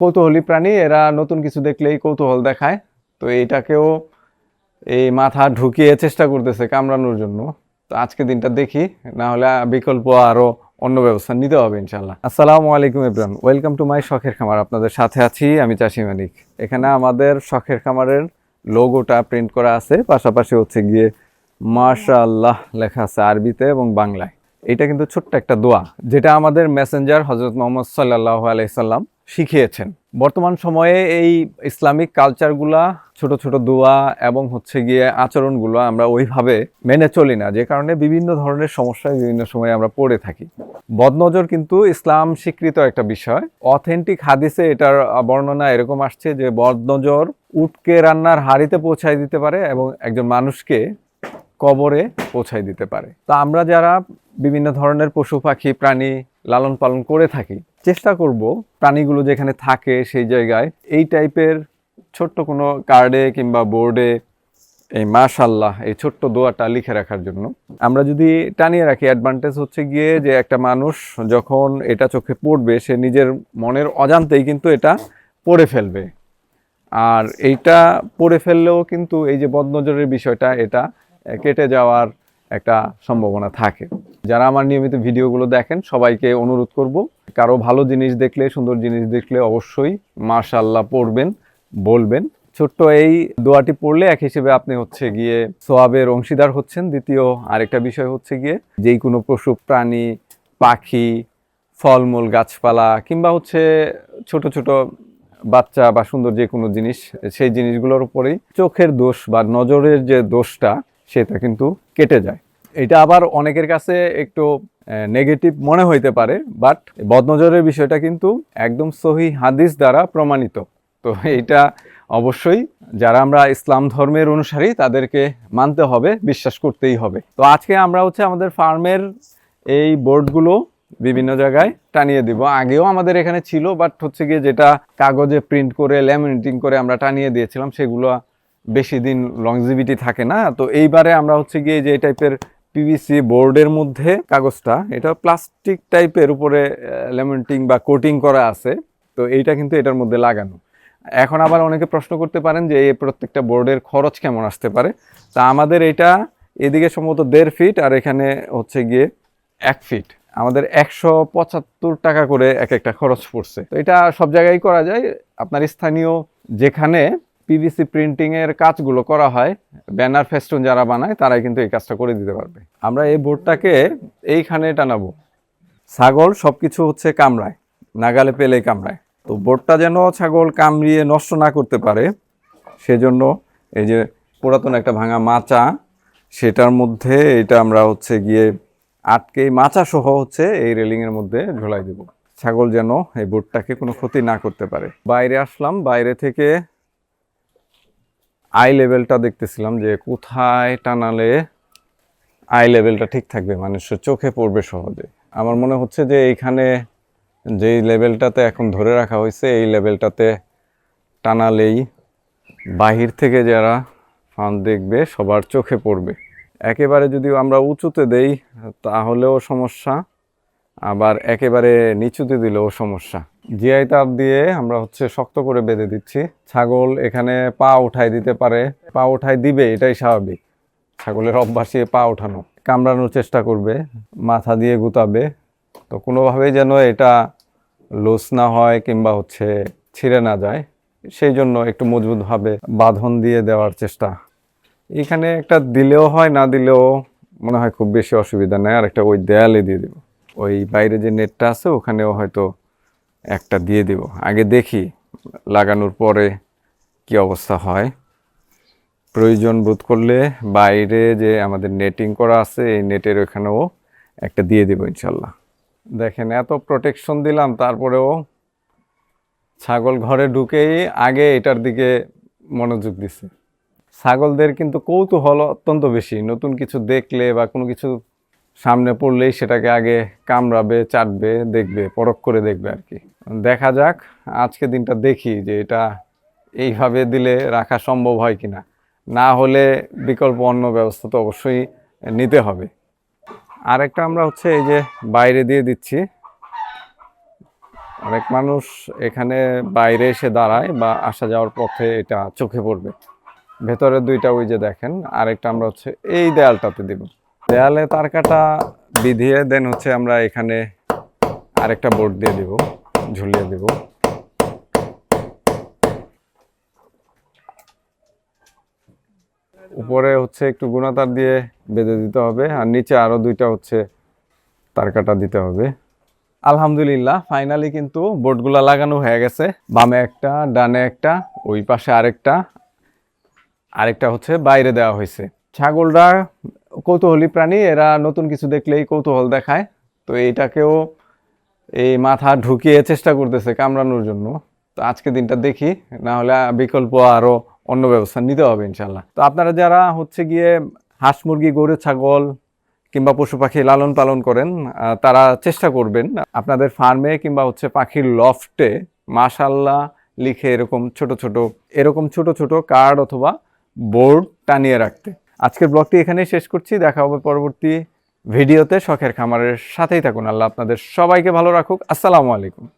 কৌতূহলী প্রাণী, এরা নতুন কিছু দেখলেই কৌতূহল দেখায়। তো এইটাকেও এই মাথা ঢুকিয়ে চেষ্টা করতেছে কামড়ানোর জন্য। তো আজকে দিনটা দেখি, না হলে বিকল্প আরও অন্য ব্যবস্থা নিতে হবে ইনশাল্লাহ আসসালামু আলাইকুম ইব্রান ওয়েলকাম টু মাই শখের খামার, আপনাদের সাথে আছি আমি চাষি মানিক। এখানে আমাদের শখের খামারের লোগোটা প্রিন্ট করা আছে, পাশাপাশি হচ্ছে গিয়ে মাশাআল্লাহ লেখা আছে আরবিতে এবং বাংলায়। এটা কিন্তু ছোট্ট একটা দোয়া, যেটা আমাদের মেসেঞ্জার হজরত মোহাম্মদ সাল্লাহ আলাইসাল্লাম শিখিয়েছেন। বর্তমান সময়ে এই ইসলামিক কালচারগুলা, ছোট ছোট দোয়া এবং হচ্ছে গিয়ে আচরণগুলো আমরা ওইভাবে মেনে চলি না, যে কারণে বিভিন্ন ধরনের সমস্যায় বিভিন্ন সময়ে আমরা পড়ে থাকি। বদনজর কিন্তু ইসলাম স্বীকৃত একটা বিষয়। অথেন্টিক হাদিসে এটার বর্ণনা এরকম আসছে যে, বদনজর উটকে রান্নার হাড়িতে পৌঁছায় দিতে পারে এবং একজন মানুষকে কবরে পৌঁছায় দিতে পারে। তো আমরা যারা বিভিন্ন ধরনের পশু পাখি, প্রাণী লালন পালন করে থাকি, চেষ্টা করব প্রাণীগুলো যেখানে থাকে সেই জায়গায়। এই টাইপের ছোট্ট কোনো কার্ডে কিংবা বোর্ডে এই মাশাল্লাহ এই ছোট্ট দোয়াটা লিখে রাখার জন্য। আমরা যদি টানিয়ে রাখি অ্যাডভান্টেজ হচ্ছে গিয়ে যে একটা মানুষ যখন এটা চোখে পড়বে, সে নিজের মনের অজান্তেই কিন্তু এটা পড়ে ফেলবে। আর এইটা পড়ে ফেললেও কিন্তু এই যে বদনজরের বিষয়টা, এটা কেটে যাওয়ার একটা সম্ভাবনা থাকে। যারা আমার নিয়মিত ভিডিওগুলো দেখেন, সবাইকে অনুরোধ করব, কারও ভালো জিনিস দেখলে, সুন্দর জিনিস দেখলে অবশ্যই মাশাল্লাহ পড়বেন, বলবেন। ছোট্ট এই দোয়াটি পড়লে এক হিসেবে আপনি হচ্ছে গিয়ে সোয়াবের অংশীদার হচ্ছেন। দ্বিতীয় আরেকটা বিষয় হচ্ছে গিয়ে যেই কোনো পশু, প্রাণী, পাখি, ফলমূল, গাছপালা কিংবা হচ্ছে ছোট ছোট বাচ্চা বা সুন্দর যে কোনো জিনিস, সেই জিনিসগুলোর উপরেই চোখের দোষ বা নজরের যে দোষটা, সেটা কিন্তু কেটে যায়। এটা আবার অনেকের কাছে একটু নেগেটিভ মনে হইতে পারে বাট বদনজরের বিষয়টা কিন্তু একদম সহি হাদিস দ্বারা প্রমাণিত। তো এটা অবশ্যই যারা আমরা ইসলাম ধর্মের অনুসারী, তাদেরকে মানতে হবে, বিশ্বাস করতেই হবে। তো আজকে আমরা হচ্ছে আমাদের ফার্মের এই বোর্ডগুলো বিভিন্ন জায়গায় টানিয়ে দিব। আগেও আমাদের এখানে ছিল বাট হচ্ছে গিয়ে যেটা কাগজে প্রিন্ট করে ল্যামিনেটিং করে আমরা টানিয়ে দিয়েছিলাম, সেগুলো বেশি দিন লংজিভিটি থাকে না। তো এইবারে আমরা হচ্ছে গিয়ে যে টাইপের পিভিসি বোর্ডের মধ্যে কাগজটা, এটা প্লাস্টিক টাইপের উপরে ল্যামিনেটিং বা কোটিং করা আছে, তো এইটা কিন্তু এটার মধ্যে লাগানো। এখন আবার অনেকে প্রশ্ন করতে পারেন যে এই প্রত্যেকটা বোর্ডের খরচ কেমন আসতে পারে। তা আমাদের এটা এদিকে সম্ভবত দেড় ফিট আর এখানে হচ্ছে গিয়ে এক ফিট। আমাদের একশো পঁচাত্তর টাকা করে এক একটা খরচ পড়ছে। তো এটা সব জায়গায় করা যায়। আপনার স্থানীয় যেখানে পিভিসি প্রিন্টিং এর কাজগুলো করা হয় ব্যানার ফেস্টুন যারা বানায়, তারাই কিন্তু এই কাজটা করে দিতে পারবে। আমরা এই বোর্ডটাকে এইখানে টানাবো। ছাগল সবকিছু হচ্ছে কামড়ায়, নাগালে পেলেই কামড়ায়। তো বোর্ডটা যেন ছাগল কামড়িয়ে নষ্ট না করতে পারে, সেজন্য এই যে পুরাতন একটা ভাঙা মাচা, সেটার মধ্যে এটা আমরা হচ্ছে গিয়ে আটকে মাচা সহ হচ্ছে এই রেলিংয়ের মধ্যে ঝোলাই দেব। ছাগল যেন এই বোর্ডটাকে কোনো ক্ষতি না করতে পারে। বাইরে আসলাম, বাইরে থেকে আই লেভেলটা দেখতেছিলাম যে কোথায় টানালে আই লেভেলটা ঠিক থাকবে মানুষের চোখে পড়বে সহজে। আমার মনে হচ্ছে যে এইখানে যেই লেভেলটাতে এখন ধরে রাখা হয়েছে, এই লেভেলটাতে টানালেই বাহির থেকে যারা ফান দেখবে, সবার চোখে পড়বে। একেবারে যদি আমরা উঁচুতে দেই, তাহলেও সমস্যা, আবার একেবারে নিচুতে দিলেও সমস্যা। জিআই তাপ দিয়ে আমরা হচ্ছে শক্ত করে বেঁধে দিচ্ছি। ছাগল এখানে পা উঠাই দিতে পারে, পা উঠাই দিবে, এটাই স্বাভাবিক। ছাগলের অভ্যাসে পা ওঠানো। কামড়ানোর চেষ্টা করবে, মাথা দিয়ে গুতাবে। তো কোনোভাবেই যেন এটা লুজ না হয় কিংবা হচ্ছে ছিঁড়ে না যায়, সেই জন্য একটু মজবুতভাবে বাঁধন দিয়ে দেওয়ার চেষ্টা। এখানে একটা দিলেও হয়, না দিলেও মনে হয় খুব বেশি অসুবিধা নেই। আর একটা ওই দেয়ালে দিয়ে দেবো। ওই বাইরে যে নেটটা আছে, ওখানেও হয়তো একটা দিয়ে দেব। আগে দেখি লাগানোর পরে কি অবস্থা হয়। প্রয়োজন বোধ করলে বাইরে যে আমাদের নেটিং করা আছে, এই নেটের ওখানেও একটা দিয়ে দেবো ইনশাল্লাহ। দেখেন এত প্রোটেকশন দিলাম, তারপরেও ছাগল ঘরে ঢুকেই আগে এটার দিকে মনোযোগ দিছে। ছাগলদের কিন্তু কৌতূহল অত্যন্ত বেশি। নতুন কিছু দেখলে বা কোনো কিছু সামনে পড়লেই সেটাকে আগে কামড়াবে, চাটবে, দেখবে, পরখ করে দেখবে আর কি। দেখা যাক, আজকে দিনটা দেখি যে এটা এইভাবে দিলে রাখা সম্ভব হয় কি না। না হলে বিকল্প অন্য ব্যবস্থা তো অবশ্যই নিতে হবে। আরেকটা আমরা হচ্ছে এই যে বাইরে দিয়ে দিচ্ছি। অনেক মানুষ এখানে বাইরে এসে দাঁড়ায় বা আসা যাওয়ার পথে এটা চোখে পড়বে। ভেতরের দুইটা ওই যে দেখেন, আরেকটা আমরা হচ্ছে এই দেয়ালটাতে দিব। দেয়ালে তার কাটা বিধিয়ে দেন হচ্ছে আমরা এখানে আরেকটা বোর্ড দিয়ে দিব, ঝুলিয়ে দিব। উপরে হচ্ছে একটু গুণাতার দিয়ে বেঁধে দিতে হবে, আর নিচে আরও দুইটা হচ্ছে তার কাটা দিতে হবে। আলহামদুলিল্লাহ ফাইনালি কিন্তু বোর্ডগুলা লাগানো হয়ে গেছে। বামে একটা, ডানে একটা, ওই পাশে আরেকটা আরেকটা হচ্ছে বাইরে দেওয়া হয়েছে। ছাগলরা কৌতূহলী প্রাণী, এরা নতুন কিছু দেখলেই কৌতূহল দেখায়। তো এইটাকেও এই মাথা ঢুকিয়ে চেষ্টা করতেছে কামড়ানোর জন্য। তো আজকে দিনটা দেখি, না হলে বিকল্প আরও অন্য ব্যবস্থা নিতে হবে ইনশাল্লাহ তো আপনারা যারা হচ্ছে গিয়ে হাঁস মুরগি, গরু, ছাগল কিংবা পশু পাখি লালন পালন করেন তারা চেষ্টা করবেন আপনাদের ফার্মে কিংবা হচ্ছে পাখির লফটে মাশাল্লাহ লিখে এরকম ছোট ছোট, এরকম ছোট ছোট কার্ড অথবা বোর্ড টানিয়ে রাখতে। আজকের ব্লগটি এখানেই শেষ করছি। দেখা হবে পরবর্তী ভিডিওতে। শখের খামারের সাথেই থাকুন। আল্লাহ আপনাদের সবাইকে ভালো রাখুক। আসসালামু আলাইকুম।